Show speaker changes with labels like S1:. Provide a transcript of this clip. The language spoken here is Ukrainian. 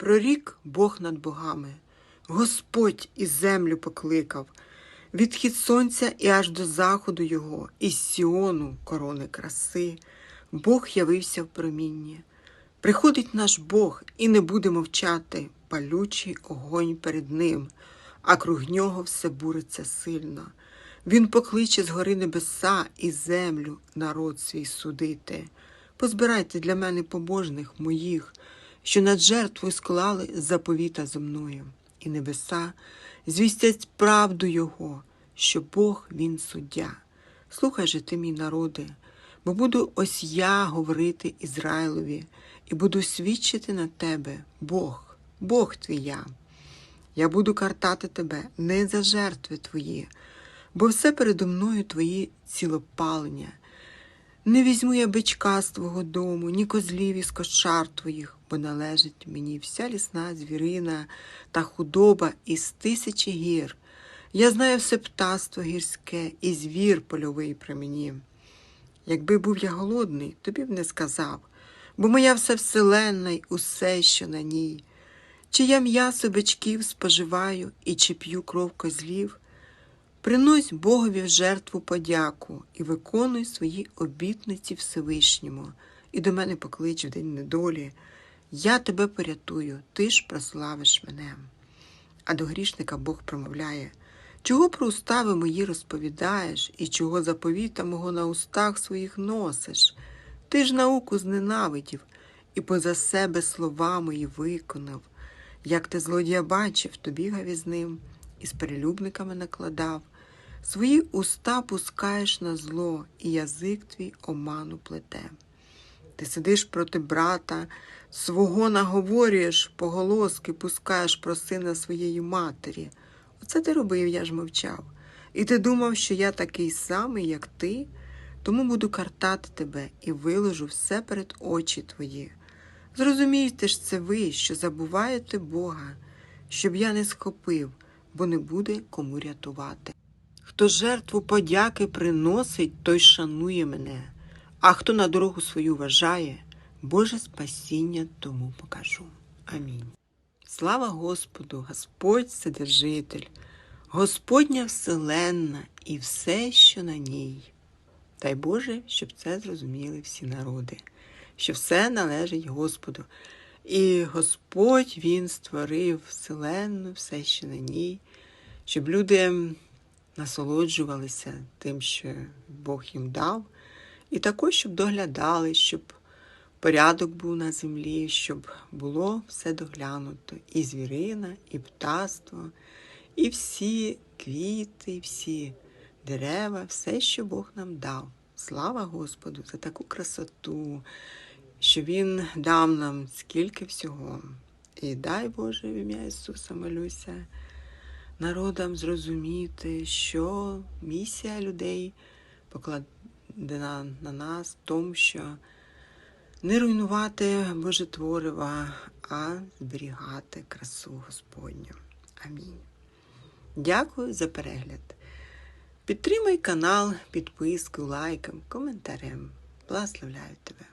S1: Прорік Бог над богами, Господь із землю покликав, від хід сонця і аж до заходу його, із Сіону корони краси, Бог явився в промінні. Приходить наш Бог і не буде мовчати, палючий огонь перед ним, а круг нього все буриться сильно. Він покличе з гори небеса і землю народ свій судити. Позбирайте для мене побожних моїх, що над жертвою склали заповіта зо мною, і небеса звістять правду Його, що Бог він суддя. Слухай же ти, мій народи, бо буду ось я говорити Ізраїлові, і буду свідчити на тебе, Бог, Бог твій я. Я буду картати тебе не за жертви твої, бо все передо мною твої цілопалення. Не візьму я бичка з твого дому, ні козлів із кошар твоїх, бо належить мені вся лісна звірина та худоба із тисячі гір. Я знаю все птаство гірське і звір польовий при мені. Якби був я голодний, тобі б не сказав, бо моя все вселенна й усе, що на ній. Чи я м'ясо бичків споживаю і чи п'ю кров козлів, принось Богові в жертву подяку і виконуй свої обітниці Всевишньому, і до мене поклич в день недолі. Я тебе порятую, ти ж прославиш мене. А до грішника Бог промовляє Чого про устави мої розповідаєш, і чого заповіта мого на устах своїх носиш? Ти ж науку зненавидів і поза себе слова мої виконав. Як ти злодія бачив, то бігав із ним, і з перелюбниками накладав. Свої уста пускаєш на зло, і язик твій оману плете. Ти сидиш проти брата, свого наговорюєш, поголоски пускаєш про сина своєї матері. Оце ти робив, я ж мовчав. І ти думав, що я такий самий, як ти, тому буду картати тебе і виложу все перед очі твої. Зрозумійте ж це ви, що забуваєте Бога, щоб я не схопив, бо не буде кому рятувати. Хто жертву подяки приносить, той шанує мене, а хто на дорогу свою вважає, Боже спасіння тому покажу. Амінь. Слава Господу, Господь Вседержитель, Господня вселенна і все, що на ній. Дай Боже, щоб це зрозуміли всі народи, що все належить Господу. І Господь Він створив вселенну, все, що на ній, щоб люди насолоджувалися тим, що Бог їм дав, і також, щоб доглядали, щоб порядок був на землі, щоб було все доглянуто, і звірина, і птаство, і всі квіти, всі дерева, все, що Бог нам дав. Слава Господу за таку красоту, що Він дав нам скільки всього. І дай Боже в ім'я Ісуса молюся народам зрозуміти, що місія людей покладена на нас в тому, що не руйнувати Боже творива, а зберігати красу Господню. Амінь. Дякую за перегляд. Підтримай канал підпискою, лайком, коментарем. Благословляю тебе.